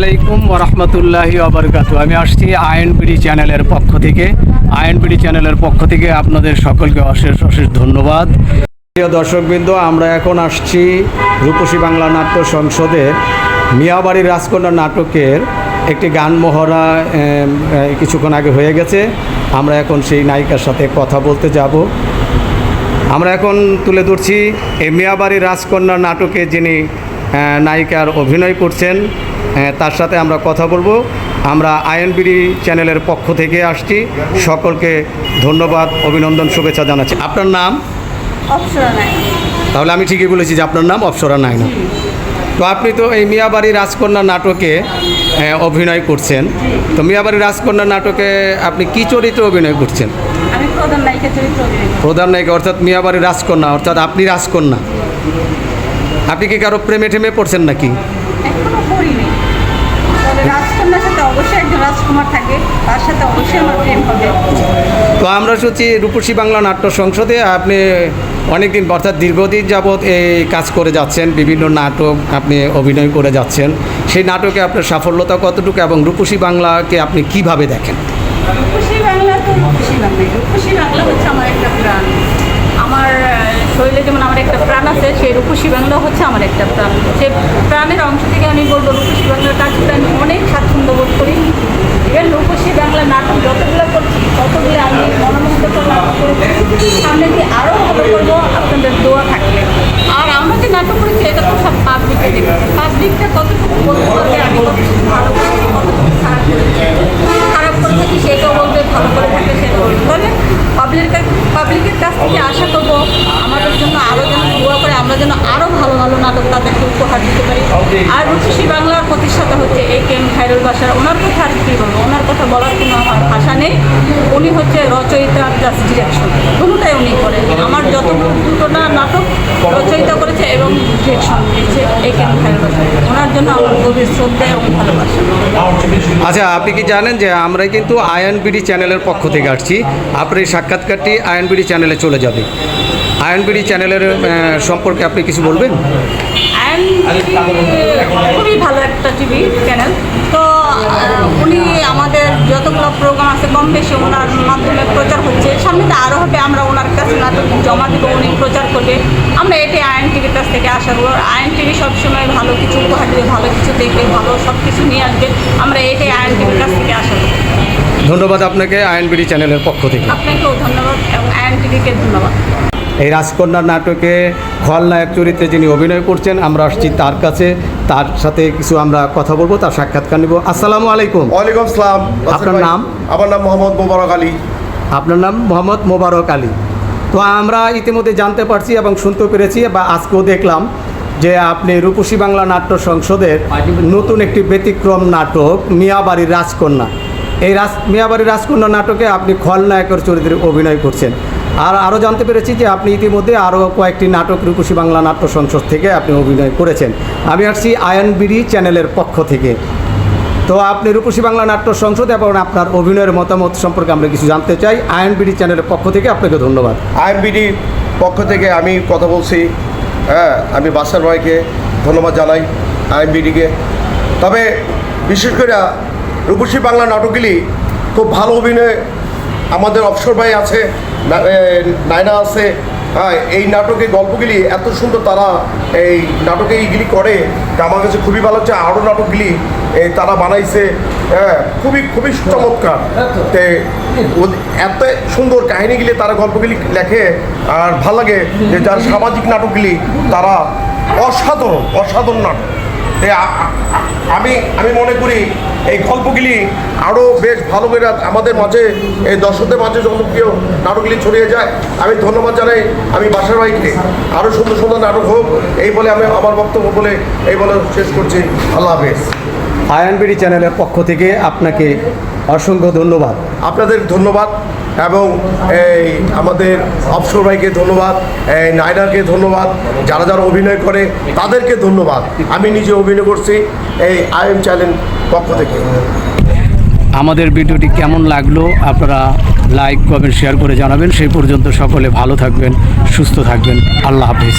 আলাইকুম ওরহমতুল্লাহি আবরকাতু আমি আসছি আইএনবিডি চ্যানেলের পক্ষ থেকে। আইএনবিডি চ্যানেলের পক্ষ থেকে আপনাদের সকলকে অশেষ অশেষ ধন্যবাদ। প্রিয় দর্শকবৃন্দ, আমরা এখন আসছি রূপসী বাংলা নাট্য সংসদের মিয়াবাড়ির রাজকন্যা নাটকের একটি গান মহড়া কিছুক্ষণ আগে হয়ে গেছে। আমরা এখন সেই নায়িকার সাথে কথা বলতে যাব। আমরা এখন তুলে ধরছি এই মিয়াবাড়ির রাজকন্যা নাটকে যিনি নায়িকার অভিনয় করছেন তার সাথে আমরা কথা বলব। আমরা আইএনবিডি চ্যানেলের পক্ষ থেকে আসছি। সকলকে ধন্যবাদ অভিনন্দন শুভেচ্ছা জানাচ্ছি। আপনার নাম? অপসরা তাহলে আমি ঠিকই বলেছি যে আপনার নাম অপসরা নায়না তো আপনি তো এই মিয়াবাড়ি রাজকন্যা নাটকে অভিনয় করছেন। তো মিয়াবাড়ি রাজকন্যা নাটকে আপনি কি চরিত্রে অভিনয় করছেন? প্রধান নায়িকা অর্থাৎ মিয়াবাড়ি রাজকন্যা অর্থাৎ আপনি রাজকন্যা। আপনি কি কারও প্রেমে টেমে পড়ছেন নাকি? রাজকুমার থাকে তার সাথে অবশ্যই আমার প্রেম হবে। তো আমরা শুনছি রূপসী বাংলা নাট্য সংসদে আপনি অনেকদিন অর্থাৎ দীর্ঘদিন যাবৎ এই কাজ করে যাচ্ছেন বিভিন্ন নাটক আপনি অভিনয় করে যাচ্ছেন। সেই নাটকে আপনার সাফল্যতা কতটুকু এবং রূপসী বাংলাকে আপনি কীভাবে দেখেন? রূপসী বাংলা তো রূপসী বাংলা রূপসী বাংলা হচ্ছে আমার একটা প্রাণ। আমার শরীরে যেমন আমার একটা প্রাণ আছে সেই রূপসী বাংলা হচ্ছে আমার একটা প্রাণ। সেই প্রাণের অংশ থেকে আমি বলব, রূপসী বাংলার কাজ করে আমি অনেক স্বাচ্ছন্দ্য বোধ করি। ইভেন রূপসী বাংলা নাটক যতগুলো করছি, ততগুলো আমি মনোমুগ্ধকর করেছি। সামনে দিয়ে আরও ভালো করব, আপনাদের দোয়া থাকলে আর আমরা যে নাটক করেছি, এটা তো সব পাবলিকে দেবে পাবলিকটা কতটুকু বলতে পারবে, আমি কতটুকু ভালো কতটুকু খারাপ করে থাকি সেটাও বলবে, ভালো করে থাকে সেটাও বলবে। তাহলে পাবলিকের পাবলিকের কাছ থেকে আশা করব জন্য আরও যেন দোয়া করে আমরা যেন আরও ভালো ভালো নাটক তাদেরকে উপহার দিতে পারি। আর রূপসী বাংলার প্রতিষ্ঠাতা হচ্ছে এই কে এম খায়রুল বাসার। ওনার কথা আর কী বলব? ওনার কথা বলার কোনো আমার ভাষা নেই। উনি হচ্ছে রচয়িতা প্লাস ডিরেকশন দুটোটাই উনি করেন। আমার যত দুটোটা নাটক রচয়িতা করেছে এবং ডিরেকশন দিয়েছে এ কে এম খায়রুল বাসার। ওনার জন্য আমার গভীর শ্রদ্ধা এবং ভালোবাসা। আচ্ছা আপনি কি জানেন যে আমরা কিন্তু আইএনবিডি চ্যানেলের পক্ষ থেকে আসছি? আপনার এই সাক্ষাৎকারটি আইএনবিডি চ্যানেলে চলে যাবে। আইএনবিডি চ্যানেলের সম্পর্কে আপনি কিছু বলবেন? খুবই ভালো একটা টিভি চ্যানেল। তো উনি আমাদের যতগুলো প্রোগ্রাম আছে কম বেশি ওনার মাধ্যমে প্রচার হচ্ছে। সামনে তো আরও হবে আমরা ওনার কাছে নাটক জমা দেবো উনি প্রচার করবে। আমরা এটাই আয়ন টিভির কাছ থেকে আশা করব। আয়ন টিভি সবসময় ভালো কিছু উপহার দেবে ভালো কিছু দেখবে ভালো সব কিছু নিয়ে আসবে। আমরা এটাই আয়ন টিভির কাছ থেকে আশা করি ধন্যবাদ আপনাকে আইএনবিডি চ্যানেলের পক্ষ থেকে। আপনাকেও ধন্যবাদ এবং আয়ন টিভিকে ধন্যবাদ। এই রাজকন্যা নাটকে খলনায়ক চরিত্রে যিনি অভিনয় করছেন আমরা আসছি তার কাছে। তার সাথে কিছু আমরা কথা বলব তার সাক্ষাৎকার নিব। আসসালামু আলাইকুম। ওয়ালাইকুম আসসালাম। আপনার নাম? আমার নাম মোহাম্মদ মোবারক আলী। আপনার নাম মোহাম্মদ মোবারক আলী। তো আমরা ইতিমধ্যে জানতে পারছি এবং শুনতে পেরেছি বা আজকেও দেখলাম যে আপনি রূপসী বাংলা নাট্য সংসদের নতুন একটি ব্যতিক্রম নাটক মিয়াবাড়ির রাজকন্যা। এই রাজ মিয়াবাড়ির রাজকন্যা নাটকে আপনি খলনায়কের চরিত্রে অভিনয় করছেন। আর আরও জানতে পেরেছি যে আপনি ইতিমধ্যে আরও কয়েকটি নাটক রূপসী বাংলা নাট্য সংসদ থেকে আপনি অভিনয় করেছেন। আমি আসছি আয়নবিডি চ্যানেলের পক্ষ থেকে। তো আপনি রূপসী বাংলা নাট্য সংসদ এবং আপনার অভিনয়ের মতামত সম্পর্কে আমরা কিছু জানতে চাই। আইএনবিডি চ্যানেলের পক্ষ থেকে আপনাকে ধন্যবাদ। আইএমবিডি পক্ষ থেকে আমি কথা বলছি। হ্যাঁ আমি বাসার ভাইকে ধন্যবাদ জানাই আইএমবিডিকে তবে বিশেষ করে রূপসী বাংলা নাটকগুলি খুব ভালো অভিনয় আমাদের অবসর ভাই আছে। নায়না আছে। হ্যাঁ এই নাটকে গল্পগুলি এত সুন্দর তারা এই নাটকে এইগুলি করে আমার কাছে খুবই ভালো হচ্ছে আরও নাটকগুলি তারা বানাইছে। হ্যাঁ খুবই খুবই চমৎকার। এত সুন্দর কাহিনীগুলি তারা গল্পগুলি লেখে, আর ভালো লাগে যে যার সামাজিক নাটকগুলি তারা অসাধারণ অসাধারণ নাটক। আমি আমি মনে করি এই গল্পগুলি আরও বেশ ভালো করে আমাদের মাঝে এই দর্শকদের মাঝে জনপ্রিয় নাটকগুলি ছড়িয়ে যায়। আমি ধন্যবাদ জানাই আমি বাসার ভাইকে আরও সুন্দর সুন্দর নাটক হোক এই বলে আমি আমার বক্তব্য বলে এই বলে শেষ করছি। আল্লাহ হাফেজ। আইএনবিডি চ্যানেলের পক্ষ থেকে আপনাকে অসংখ্য ধন্যবাদ। আপনাদের ধন্যবাদ। এবং এই আমাদের অপসর ভাইকে ধন্যবাদ, এই নায়নাকে ধন্যবাদ, যারা যারা অভিনয় করে তাদেরকে ধন্যবাদ। আমি নিজে অভিনয় করছি এই আই এম চ্যানেল পক্ষ থেকে। আমাদের ভিডিওটি কেমন লাগল আপনারা লাইক, কমেন্ট, শেয়ার করে জানাবেন। সেই পর্যন্ত সকলে ভালো থাকবেন, সুস্থ থাকবেন। আল্লাহ হাফিজ।